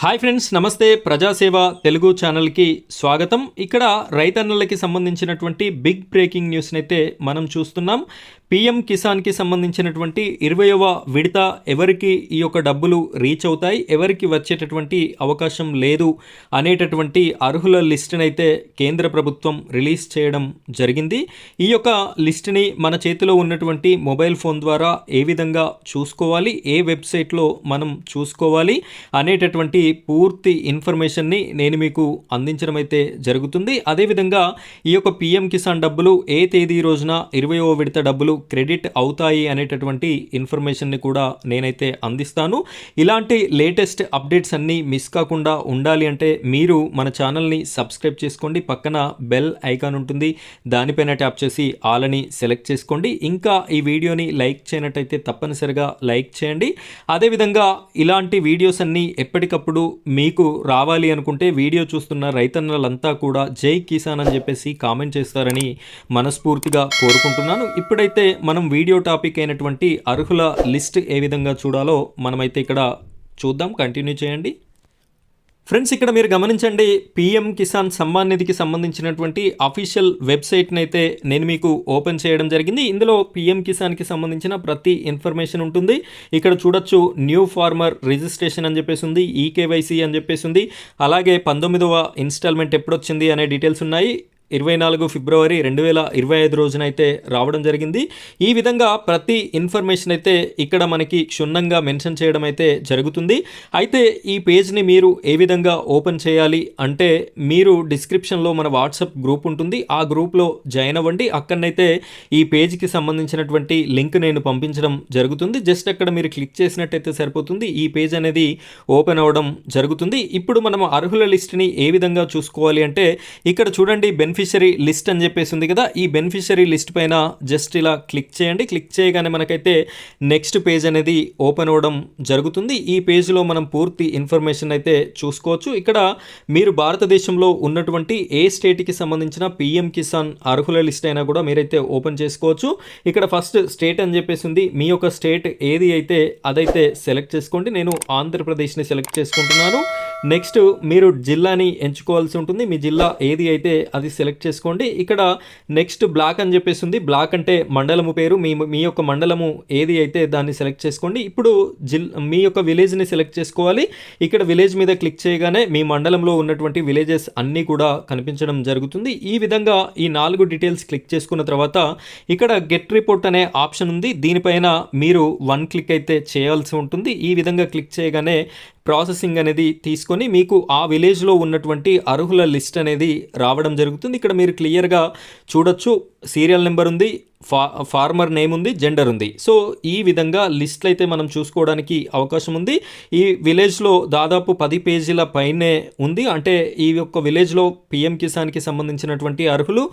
Hi friends నమస్తే. ప్రజాసేవ తెలుగు ఛానల్కి స్వాగతం. ఇక్కడ రైతన్నలకి సంబంధించినటువంటి బిగ్ బ్రేకింగ్ న్యూస్ని అయితే మనం చూస్తున్నాం. పిఎం కిసాన్కి సంబంధించినటువంటి ఇరవయవ విడత ఎవరికి ఈ యొక్క డబ్బులు రీచ్ అవుతాయి ఎవరికి వచ్చేటటువంటి అవకాశం లేదు అనేటటువంటి అర్హుల లిస్టుని అయితే కేంద్ర ప్రభుత్వం రిలీజ్ చేయడం జరిగింది. ఈ యొక్క లిస్టుని మన చేతిలో ఉన్నటువంటి మొబైల్ ఫోన్ ద్వారా ఏ విధంగా చూసుకోవాలి ఏ వెబ్సైట్లో మనం చూసుకోవాలి అనేటటువంటి పూర్తి ఇన్ఫర్మేషన్ని నేను మీకు అందించడం అయితే జరుగుతుంది. అదేవిధంగా ఈ యొక్క పిఎం కిసాన్ డబ్బులు ఏ తేదీ రోజున ఇరవయో విడత డబ్బులు క్రెడిట్ అవుతాయి అనేటటువంటి ఇన్ఫర్మేషన్ని కూడా నేనైతే అందిస్తాను. ఇలాంటి లేటెస్ట్ అప్డేట్స్ అన్నీ మిస్ కాకుండా ఉండాలి అంటే మీరు మన ఛానల్ని సబ్స్క్రైబ్ చేసుకోండి. పక్కన బెల్ ఐకాన్ ఉంటుంది. దానిపైన ట్యాప్ చేసి ఆలని సెలెక్ట్ చేసుకోండి. ఇంకా ఈ వీడియోని లైక్ చేయనట్టయితే తప్పనిసరిగా లైక్ చేయండి. అదేవిధంగా ఇలాంటి వీడియోస్ అన్నీ ఎప్పటికప్పుడు మీకు రావాలి అనుకుంటే వీడియో చూస్తున్న రైతన్నలంతా కూడా జై కిసాన్ అని చెప్పేసి కామెంట్ చేస్తారని మనస్ఫూర్తిగా కోరుకుంటున్నాను. ఇప్పుడైతే మనం వీడియో టాపిక్ అయినటువంటి అర్హుల లిస్ట్ ఏ విధంగా చూడాలో మనమైతే ఇక్కడ చూద్దాం. కంటిన్యూ చేయండి. ఫ్రెండ్స్ ఇక్కడ మీరు గమనించండి పిఎం కిసాన్ సమ్మాన్ నిధికి సంబంధించినటువంటి అఫీషియల్ వెబ్సైట్ని అయితే నేను మీకు ఓపెన్ చేయడం జరిగింది. ఇందులో పిఎం కిసాన్కి సంబంధించిన ప్రతి ఇన్ఫర్మేషన్ ఉంటుంది. ఇక్కడ చూడొచ్చు న్యూ ఫార్మర్ రిజిస్ట్రేషన్ అని చెప్పేసి ఉంది ఈకేవైసీ అని చెప్పేసి ఉంది. అలాగే పంతొమ్మిదవ ఇన్స్టాల్మెంట్ ఎప్పుడొచ్చింది అనే డీటెయిల్స్ ఉన్నాయి. ఇరవై నాలుగు ఫిబ్రవరి రెండు వేల ఇరవై ఐదు రోజున అయితే రావడం జరిగింది. ఈ విధంగా ప్రతి ఇన్ఫర్మేషన్ అయితే ఇక్కడ మనకి క్షుణ్ణంగా మెన్షన్ చేయడం అయితే జరుగుతుంది. అయితే ఈ పేజ్ని మీరు ఏ విధంగా ఓపెన్ చేయాలి అంటే మీరు డిస్క్రిప్షన్లో మన వాట్సాప్ గ్రూప్ ఉంటుంది. ఆ గ్రూప్లో జాయిన్ అవ్వండి. అక్కడనైతే ఈ పేజ్కి సంబంధించినటువంటి లింక్ నేను పంపించడం జరుగుతుంది. జస్ట్ అక్కడ మీరు క్లిక్ చేసినట్టయితే సరిపోతుంది. ఈ పేజ్ అనేది ఓపెన్ అవ్వడం జరుగుతుంది. ఇప్పుడు మనం అర్హుల లిస్ట్ని ఏ విధంగా చూసుకోవాలి అంటే ఇక్కడ చూడండి బెనిఫిషరీ లిస్ట్ అని చెప్పేసి ఉంది కదా ఈ బెనిఫిషరీ లిస్ట్ పైన జస్ట్ ఇలా క్లిక్ చేయండి. క్లిక్ చేయగానే మనకైతే నెక్స్ట్ పేజ్ అనేది ఓపెన్ అవ్వడం జరుగుతుంది. ఈ పేజ్లో మనం పూర్తి ఇన్ఫర్మేషన్ అయితే చూసుకోవచ్చు. ఇక్కడ మీరు భారతదేశంలో ఉన్నటువంటి ఏ స్టేట్కి సంబంధించిన పిఎం కిసాన్ అర్హుల లిస్ట్ అయినా కూడా మీరైతే ఓపెన్ చేసుకోవచ్చు. ఇక్కడ ఫస్ట్ స్టేట్ అని చెప్పేసి ఉంది. మీ యొక్క స్టేట్ ఏది అయితే అదైతే సెలెక్ట్ చేసుకోండి. నేను ఆంధ్రప్రదేశ్ని సెలెక్ట్ చేసుకుంటున్నాను. నెక్స్ట్ మీరు జిల్లాని ఎంచుకోవాల్సి ఉంటుంది. మీ జిల్లా ఏది అయితే అది సెలెక్ట్ చేసుకోండి. ఇక్కడ నెక్స్ట్ బ్లాక్ అని చెప్పేసి ఉంది. బ్లాక్ అంటే మండలము పేరు. మీ మీ యొక్క మండలము ఏది అయితే దాన్ని సెలెక్ట్ చేసుకోండి. ఇప్పుడు జిల్ మీ యొక్క విలేజ్ని సెలెక్ట్ చేసుకోవాలి. ఇక్కడ విలేజ్ మీద క్లిక్ చేయగానే మీ మండలంలో ఉన్నటువంటి విలేజెస్ అన్నీ కూడా కనిపించడం జరుగుతుంది. ఈ విధంగా ఈ నాలుగు డీటెయిల్స్ క్లిక్ చేసుకున్న తర్వాత ఇక్కడ గెట్ రిపోర్ట్ అనే ఆప్షన్ ఉంది. దీనిపైన మీరు వన్ క్లిక్ అయితే చేయాల్సి ఉంటుంది. ఈ విధంగా క్లిక్ చేయగానే ప్రాసెసింగ్ అనేది తీసుకొని మీకు ఆ విలేజ్లో ఉన్నటువంటి అర్హుల లిస్ట్ అనేది రావడం జరుగుతుంది. ఇక్కడ మీరు క్లియర్గా చూడొచ్చు. సీరియల్ నెంబర్ ఉంది ఫా ఫార్మర్ నేమ్ ఉంది జెండర్ ఉంది. సో ఈ విధంగా లిస్ట్లు అయితే మనం చూసుకోవడానికి అవకాశం ఉంది. ఈ విలేజ్లో దాదాపు పది పేజీల పైనే ఉంది. అంటే ఈ యొక్క విలేజ్లో పిఎం కిసాన్కి సంబంధించినటువంటి అర్హులు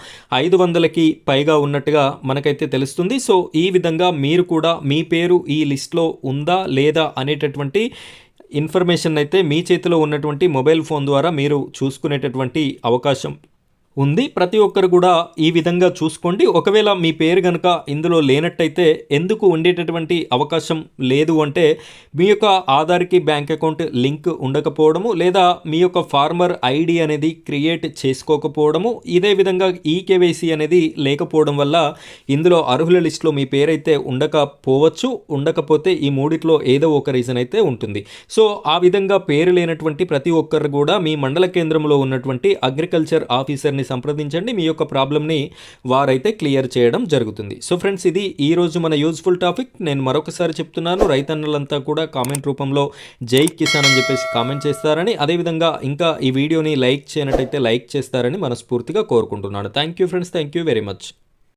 ఐదు వందలకి పైగా ఉన్నట్టుగా మనకైతే తెలుస్తుంది. సో ఈ విధంగా మీరు కూడా మీ పేరు ఈ లిస్ట్లో ఉందా లేదా అనేటటువంటి ఇన్ఫర్మేషన్ అయితే మీ చేతిలో ఉన్నటువంటి మొబైల్ ఫోన్ ద్వారా మీరు చూసుకునేటటువంటి అవకాశం ఉంది. ప్రతి ఒక్కరు కూడా ఈ విధంగా చూసుకోండి. ఒకవేళ మీ పేరు కనుక ఇందులో లేనట్టయితే ఎందుకు ఉండేటటువంటి అవకాశం లేదు అంటే మీ యొక్క ఆధార్కి బ్యాంక్ అకౌంట్ లింక్ ఉండకపోవడము లేదా మీ యొక్క ఫార్మర్ ఐడి అనేది క్రియేట్ చేసుకోకపోవడము ఇదే విధంగా ఈ కేవైసీ అనేది లేకపోవడం వల్ల ఇందులో అర్హుల లిస్టులో మీ పేరైతే ఉండకపోవచ్చు. ఉండకపోతే ఈ మూడిట్లో ఏదో ఒక రీజన్ అయితే ఉంటుంది. సో ఆ విధంగా పేరు లేనటువంటి ప్రతి ఒక్కరు కూడా మీ మండల కేంద్రంలో ఉన్నటువంటి అగ్రికల్చర్ ఆఫీసర్ని సంప్రదించండి. మీ యొక్క ప్రాబ్లమ్ని వారైతే క్లియర్ చేయడం జరుగుతుంది. సో ఫ్రెండ్స్ ఇది ఈ రోజు మన యూజ్ఫుల్ టాపిక్. నేను మరొకసారి చెప్తున్నాను. రైతన్నలంతా కూడా కామెంట్ రూపంలో జై కిసాన్ అని చెప్పేసి కామెంట్ చేస్తారని. అదేవిధంగా ఇంకా ఈ వీడియోని లైక్ చేయనట్టయితే లైక్ చేస్తారని మనస్ఫూర్తిగా కోరుకుంటున్నాను. Thank you friends. Thank you very much.